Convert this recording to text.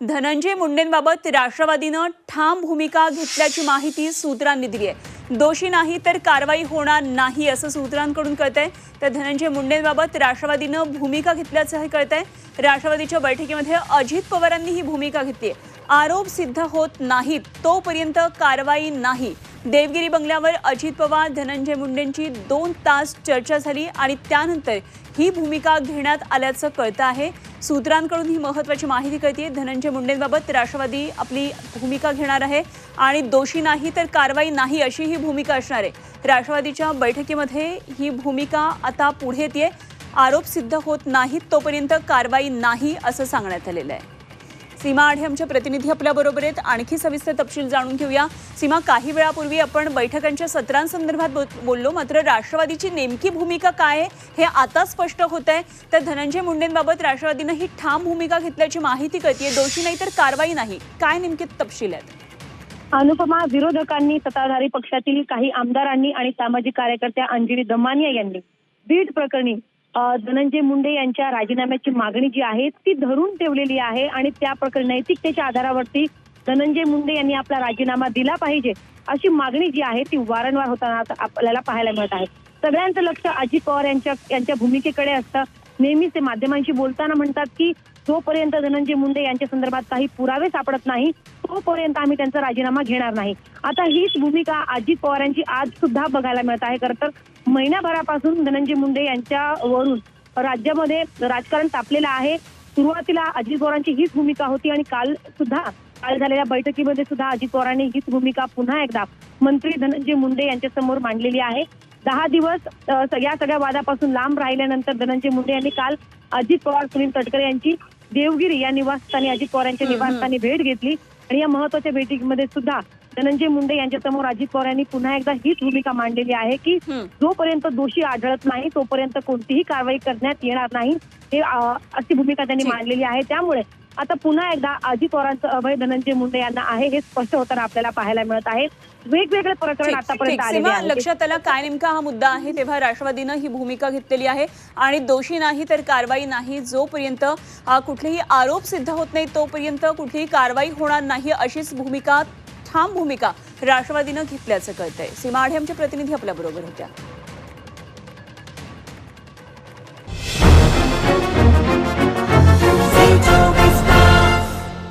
धनंजय मुंडेंबाबत राष्ट्रवादीनं ठाम भूमिका घेतल्याची माहिती सूत्रांनी दिली आहे. दोषी नाही तर कारवाई होणार नाही असं सूत्रांकडून कळतंय. तर धनंजय मुंडेंबाबत राष्ट्रवादीनं भूमिका घेतल्याचंही कळतंय. राष्ट्रवादीच्या बैठकीमध्ये अजित पवारांनी ही भूमिका घेतली आरोप सिद्ध होत नाहीत तोपर्यंत कारवाई नाही. देवगिरी बंगल्यावर अजित पवार धनंजय मुंडेंची दोन तास चर्चा झाली आणि त्यानंतर ही भूमिका घेण्यात आल्याचं कळतं आहे. सूत्रांकडून ही महत्त्वाची माहिती कळते धनंजय मुंडेंबाबत राष्ट्रवादी आपली भूमिका घेणार आहे आणि दोषी नाही तर कारवाई नाही अशी ही भूमिका असणार आहे. राष्ट्रवादीच्या बैठकीमध्ये ही भूमिका आता पुढे येते आरोप सिद्ध होत नाहीत तोपर्यंत कारवाई नाही असं सांगण्यात आलेलं आहे. सीमा आढे आमच्या प्रतिनिधी आपल्या बरोबर आहेत. आणखी सविस्तर तपशील जाणून घेऊया. सीमा काही वेळापूर्वी आपण बैठकांच्या सत्रांसंदर्भात बोललो. मात्र राष्ट्रवादीची नेमकी भूमिका काय हे आता स्पष्ट होत आहे. तर धनंजय मुंडेंबाबत राष्ट्रवादीनं ही ठाम भूमिका घेतल्याची माहिती कळतीये. दोषी नाही तर कारवाई नाही. काय नेमके तपशील आहेत? अनुपमा विरोधकांनी सत्ताधारी पक्षातील काही आमदारांनी आणि सामाजिक कार्यकर्त्या अंजली दमानिया यांनी बीड प्रकरणी धनंजय मुंडे यांच्या राजीनाम्याची मागणी जी आहे ती धरून ठेवलेली आहे आणि त्या प्रकरणी नैतिकतेच्या आधारावरती धनंजय मुंडे यांनी आपला राजीनामा दिला पाहिजे अशी मागणी जी आहे ती वारंवार होताना आपल्याला पाहायला मिळत आहे. सगळ्यांचं लक्ष अजित पवार यांच्या यांच्या भूमिकेकडे असतं. नेहमीच ते माध्यमांशी बोलताना म्हणतात की जोपर्यंत धनंजय मुंडे यांच्या संदर्भात काही पुरावे सापडत नाही तोपर्यंत आम्ही त्यांचा राजीनामा घेणार नाही. आता हीच भूमिका अजित पवारांची आज सुद्धा बघायला मिळत आहे. खरं तर महिन्याभरापासून धनंजय मुंडे यांच्या वरून राज्यामध्ये राजकारण तापलेलं आहे. सुरुवातीला अजित पवारांची हीच भूमिका होती आणि काल सुद्धा काल झालेल्या बैठकीमध्ये सुद्धा अजित पवारांनी हीच भूमिका पुन्हा एकदा मंत्री धनंजय मुंडे यांच्या समोर मांडलेली आहे. दहा दिवस या सगळ्या वादापासून लांब राहिल्यानंतर धनंजय मुंडे यांनी काल अजित पवार सुनील तटकरे यांची देवगिरी या निवासस्थानी अजित पवार यांच्या हम्म, हम्म. निवासस्थानी भेट घेतली आणि या महत्त्वाच्या भेटीमध्ये सुद्धा धनंजय मुंडे यांच्या समोर अजित पवार यांनी पुन्हा एकदा हीच भूमिका मांडलेली आहे की. जोपर्यंत दोषी आढळत नाही तोपर्यंत कोणतीही कारवाई करण्यात येणार नाही हे अशी भूमिका त्यांनी. मांडलेली आहे त्यामुळे आता पुन्हा एकदा अजित पवारांचं अभय धनंजय मुंडे यांना आहे हे स्पष्ट होताना आपल्याला पाहायला मिळत आहे. वेगवेगळे प्रकरण आतापर्यंत लक्षात आला काय नेमका हा मुद्दा आहे? तेव्हा राष्ट्रवादीनं ही भूमिका घेतलेली आहे आणि दोषी नाही तर कारवाई नाही जोपर्यंत कुठलेही आरोप सिद्ध होत नाही तोपर्यंत कुठलीही कारवाई होणार नाही अशीच भूमिका ठाम भूमिका राष्ट्रवादीनं घेतल्याचं कळतंय. सीमा आढे आमचे प्रतिनिधी आपल्या बरोबर होत्या.